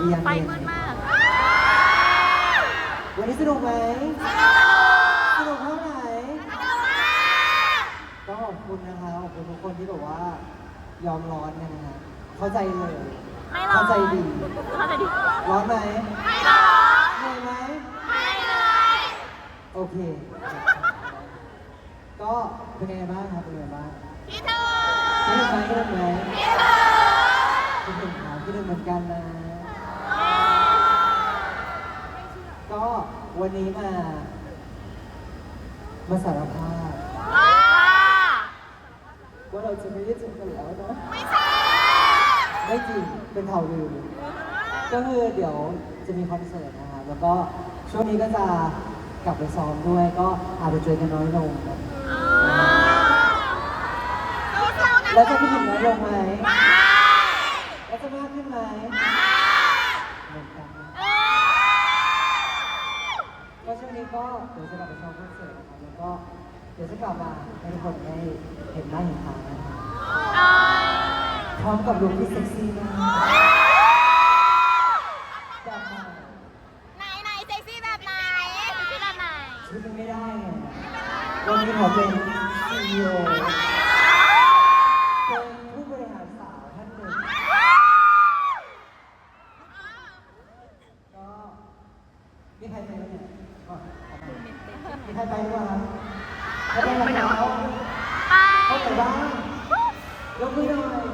สวัสดียามไฟเย็นมืดมาก วันนี้สนุกไหมสนุกเท่าไหร่ก็ขอบคุณนะครับขอบคุณทุกคนที่แบบว่ายอมร้อนกันนะฮะเข้าใจเลยไม่ร้อนเข้าใจดีเข้าใจดี ร้อนไหมไม่ร้อนเหนื่อยไหมไม่เลยโอเค ก็เป็นไงบ้างครับเป็นไงบ้างพี่ทูคิดถึงไหมคิดถึงไหมคิดถึงครับคิดถึงเหมือนกันนะ ก็วันนี้มา มาสารภาพว้าว่าเราจะไม่ได้เจอกันแล้วนะไม่ใช่ไม่จริงเป็นข่าวลือก็คือเดี๋ยวจะมีคอนเสิร์ตนะครับแล้วก็ช่วงนี้ก็จะกลับไปซ้อมด้วย ก็อาจจะเจอกันน้อยลงครับพี่เท่านั้นแล้วจะคิดถึงน้อยลงไหมไม่แล้วจะมากขึ้นไหม ก็ช่วงนี้ก็เดี๋ยวจะกลับไปซ้อมคอนเสิร์ตนะครับแล้วก็เดี๋ยวจะกลับมาให้ทุกคนได้เห็นหน้าเห็นตานะครับพร้อมกับลุคที่เซ็กซี่มากแบบใหม่ ไหนไหนเซ็กซี่แบบไหนเซ็กซี่แบบไหน ชุดมันไม่ได้ไงวันนี้ขอเป็น CEO เป็นผู้บริหารสาวท่านหนึ่ง ก็มีใครไปไหมเนี่ยอ๋อมีใครไปหรือเปล่าครับใคร ไปไหนเขาไปเขาไหนบ้ายกมือหน่อย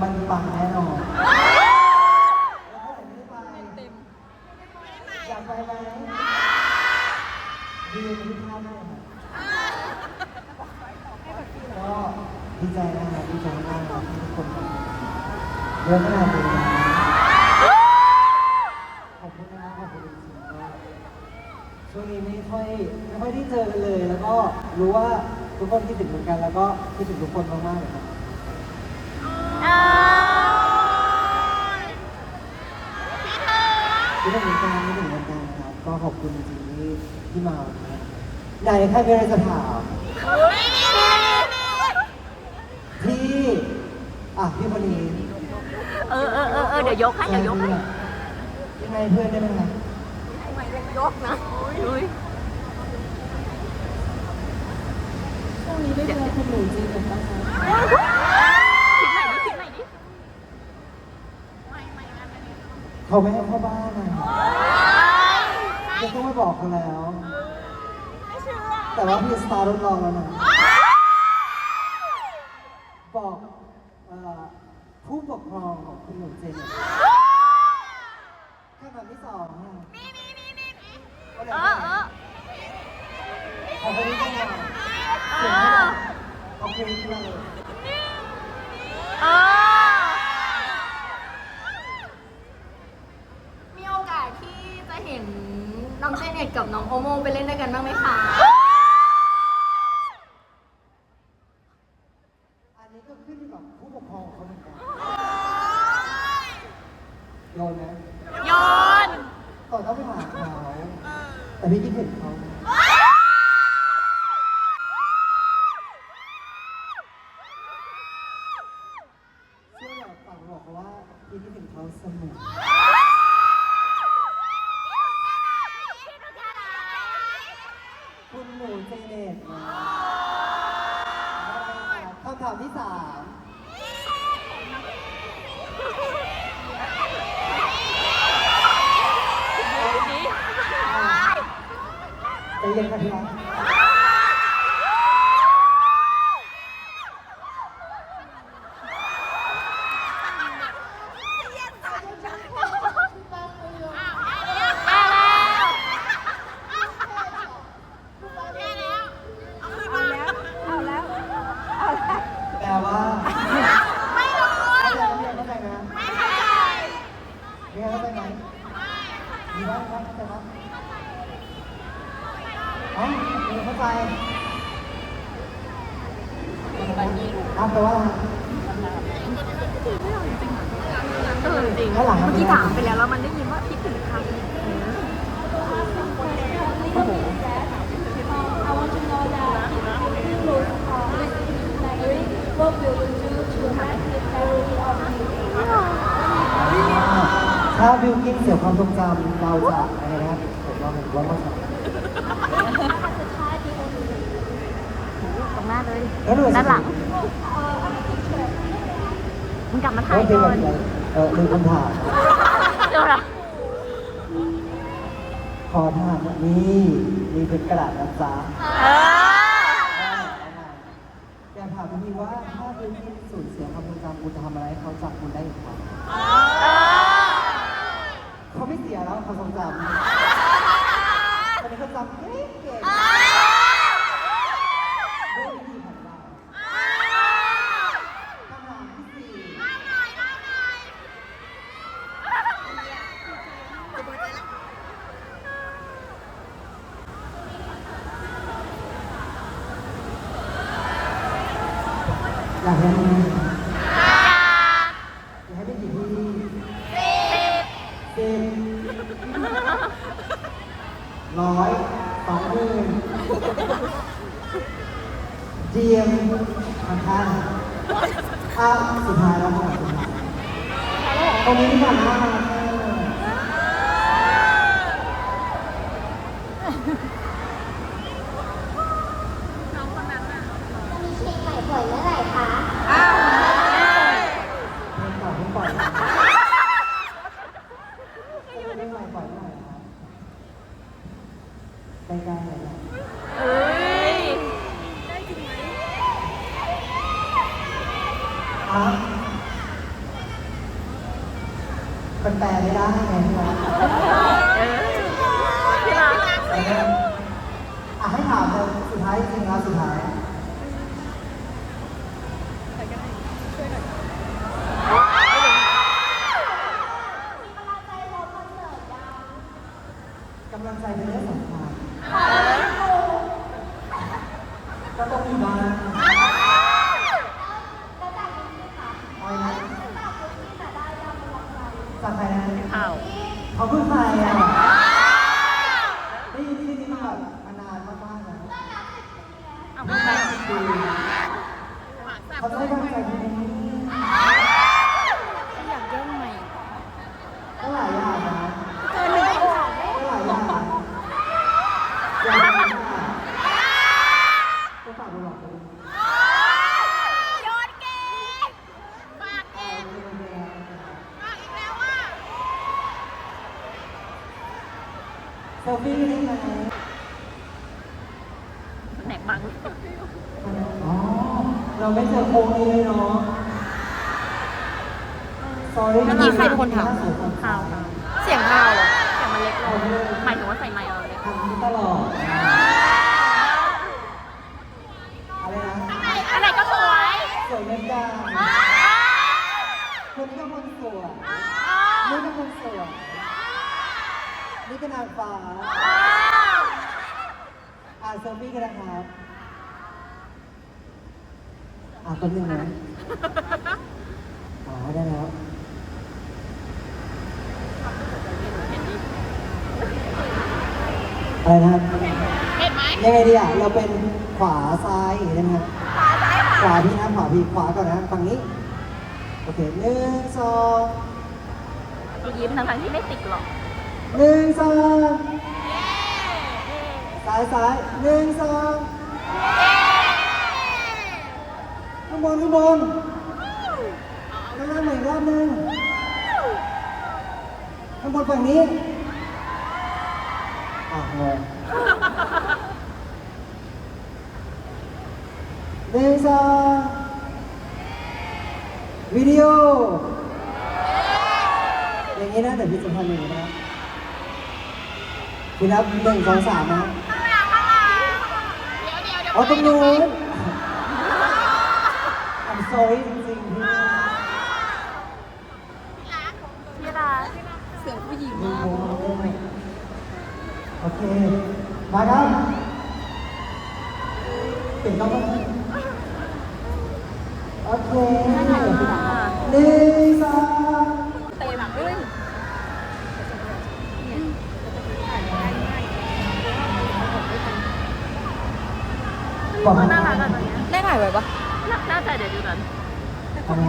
มันปังแน่นอนแล้วเขาไหนไม่ได้ไปอยากไปไหมดีที่พลาดเลยก็ดีใจนะครับดีใจมากที่ทุกคนมาเยอะขนาดนี้ รู้ว่าทุกคนคิดถึงเหมือนกันแล้วก็คิดถึงทุกคนมากๆเลยครับพี่เธอคิดถึงเหมือนกันคิดถึงเหมือนกันครับ ก็ขอบคุณจริงๆที่ที่มาวันนี้ไหนใครมีอะไรจะถามพี่อะพี่คนนี้เออเออเออเออเดี๋ยวยกให้เดี๋ยวยกให้ยังไงเพื่อนได้ไหมครับ ยกนะอุ้ย ช่วงนี้ได้เจอคุณหนูจริงหรือเปล่าคะคิดใหม่ดิคิดใหม่ดิเขาไม่ให้เข้าบ้านนะจะต้องไม่บอกเขาแล้ว แต่ว่าพี่สตาร์ทดลองแล้วนะ บอกอผู้ปกครองของคุณหนูเจนเนี่ยแค่คำที่สองนี่นี่นี่นี่เออเออขอคนนี้ก็ได้ เอเสียงอไม่ดังเอาเพลงขึ้นมาเลยเออมีโอกาสที่จะเห็นน้องเจเน็ตกับน้องโอโมไปเล่นด้วยกันบ้างไหมคะ อันนี้ก็ขึ้นอยู่กับผู้ปกครองเขาเหมือนกันโยนนะโยนต่อต้องไปหาเขาแต่พี่คิดถึงเขาเนูเจเน็ตนะคำถามที่สามใจเย็นกันทีละแปลว่าไม่รู้เข้าใจไหมมีใครเข้าใจไหมมีบ้างไหมเข้าใจไหมอ๋อมีเข้าใจอ้าว แปลว่าอะไรเออจริงข้างหลังเมื่อกี้ถามไปแล้วแล้วมันได้ยินว่าคิดถึงใคร I want to know that you lose uh, like what will you do to ถ้าบิวกิ้นเสียความทรงจำเราจะอะไรนะครับผมว่าผมว่าไมันจะ ตรง หน้าเลยแล้วหนูด้านหลังมึงกลับมาถ่ายเออก่อนเออลืมคำถามเดี๋ยวนะขอถามว่านี่มีเป็นกระดาษนะจ๊ะเอออยากถามพี่ว่าถ้าบิวกิ้นสูญเสียความทรงจำคุณจะทำอะไรให้เขาจับคุณได้อีกครั้งเออเขาไม่เสียแล้วความทรงจำตอนนี้เขาจำเก่งเก่งด้วยวิธีของเราคำถามที่สี่ อยากให้มีอยากให้เป็นกี่ทีสิบร้อยสองหมื่นเจียมทางข้างข้าสุดท้ายแล้วค่ะสุดท้ายตรงนี้ดีกว่านมาเพลงใหม่ปล่อยเมื่อไหร่คะ เพลงก่อนเพลงก่อนเพลงใหม่ปล่อยเมื่อไหร่ครับ ใกล้ๆเลยนะเอ้ยอะมันแปลไม่ได้ไงพี่วะ เออพี่รัก อะให้ถามเลยสุดท้ายจริงๆแล้วสุดท้ายกำลังใจเป็นเรื่องสำคัญก็ต้องมีบ้างอะไรนะจากใครนะ ข่าว เขาเพิ่งใครอะได้ยินที่นี่มาแบบมานานมากๆแล้ว เอาไม่ใช่ ดูเขาจะได้กำลังใจที่นี่ อยากแย่งใหม่ ก็หลายอย่างนะ เกินหนึ่งโอ่ง ก็หลายอย่างนะอย่างนี้ค่ะก็ฝากดูหลอกดู โยนเก่งฝาก เอ เก่ อง ดูดู ฝากอีกแล้วว่า เซลฟี่ได้ไหมแหนกบังอ๋อ เราไม่เจอโค้งนี้เลยเนาะ sorry เมื่อกี้ใครเป็นคนถามข่าข่าววเสียงข่าวเหรอเสียงมันเล็กลงหมายถึงว่าใส่ไมค์เราเลย ทำนี้ตลอด อะไรนะ อันไหนก็สวย สวยเม็ดยางคนนี้ก็คนสวยนี่ก็คนสวยนี่ก็นางฟ้าอ่านเซลฟี่กันนะครับ อ่านตัวหนึ่งนะอ๋อได้แล้วอะไรนะครับเห็นไหมยังไงดีอะเราเป็นขวาซ้ายอย่างนี้ได้ไหมครับขวาพี่นะขวาพี่ขวาก่อนนะฝั่งนี้ โอเคหนึ่งสองกูยิ้มทั้งๆที่ไม่ติดหรอกหนึ่งสองซ้ายซ้ายหนึ่งสองข้าง บนข้างบนข้างล่างใหม่อีกรอบหนึ่งข้างบนฝั่งนี้อะงงหนึ่งสองวิดีโอ อย่างนี้นะเดี๋ยวพี่จะทำอย่างนี้นะพี่นับหนึ่งสองสามนะเดี๋ยวเดี๋ยวเดี๋ยวอ๋อตรงนู้น I'm sorry จริงๆพี่พี่รักมีโมด้วยโอเค มาครับเปลี่ยนกล้องไหมโอเคหนึ่งสองเตะแบบเอ้ยบอก น่า นยู่นั้น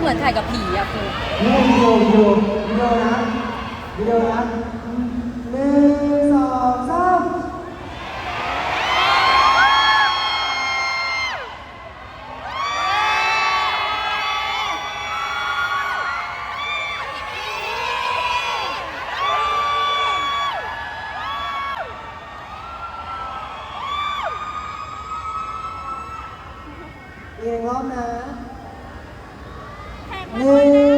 เหมือนถ่ายกับผีอะคือวิดีโอวิดีโอวิดีโอนะวิดีโอนะหนึ่ง เรียงรอนะหนึ่ง